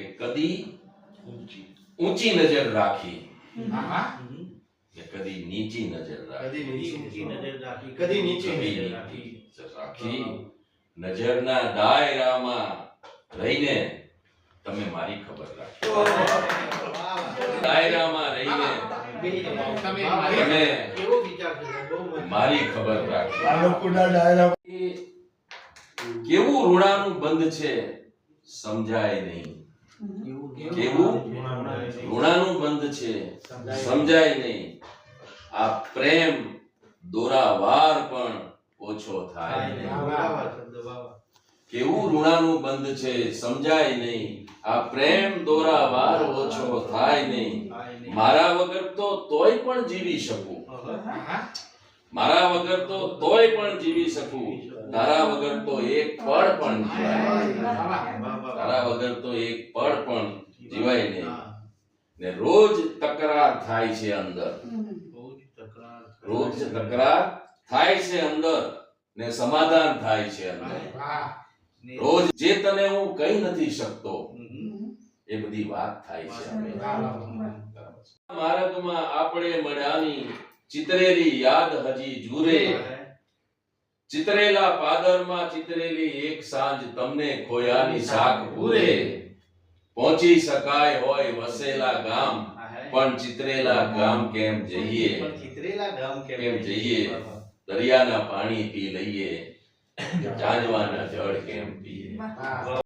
કે કદી ઊંચી નજર રાખી. કે કદી નીચી નજર રાખી. કદી નીચી નજર રાખી. કદી નીચી નજર રાખી. નજરના દાયરામાં રહીને તમે મારી ખબર રાખો. દાયરામાં રહીને તમે. મારી ખબર રાખી. કેવું ઋણાનું બંધ છે સમજાય નહીં. કેવું? ઋણાનું બંધ છે. સમજાય નહીં. આ પ્રેમ દોરાવાર પણ ઓછો થાય. કેવું ઋણાનું બંધ છે? સમજાય નહીં. આ પ્રેમ દોરાવાર ઓછો થાય નહીં. મારા વગર તો તોય પણ જીવી શકું. મારા વગર તો તોય પણ જીવી શકું તારા વગર તો એક પળ પણ જીવાય. તારા વગર તો એક પળ પણ જીવાય નહીં ને રોજ તકરાર થાય છે અંદર. રોજ તકરાર થાય છે અંદર ને સમાધાન થાય છે અંદર રોજ જે તને હું કહી નથી શકતો એ બધી વાત થાય છે. માર્ગમાં આપણે મળ્યાની ચિતરેલી યાદ હજી જુરે. ચિતરેલા પાદરમાં ચિતરેલી એક સાંજ તમને ખોયાની શાક પૂરે. પહોંચી શકાય હોય વસેલા ગામ પણ ચિતરેલા ગામ કેમ જઈએ? પણ ચિતરેલા ગામ કેમ જઈએ? દરિયાના પાણી પી લઈએ. જાજવાના જળ કેમ પીએ.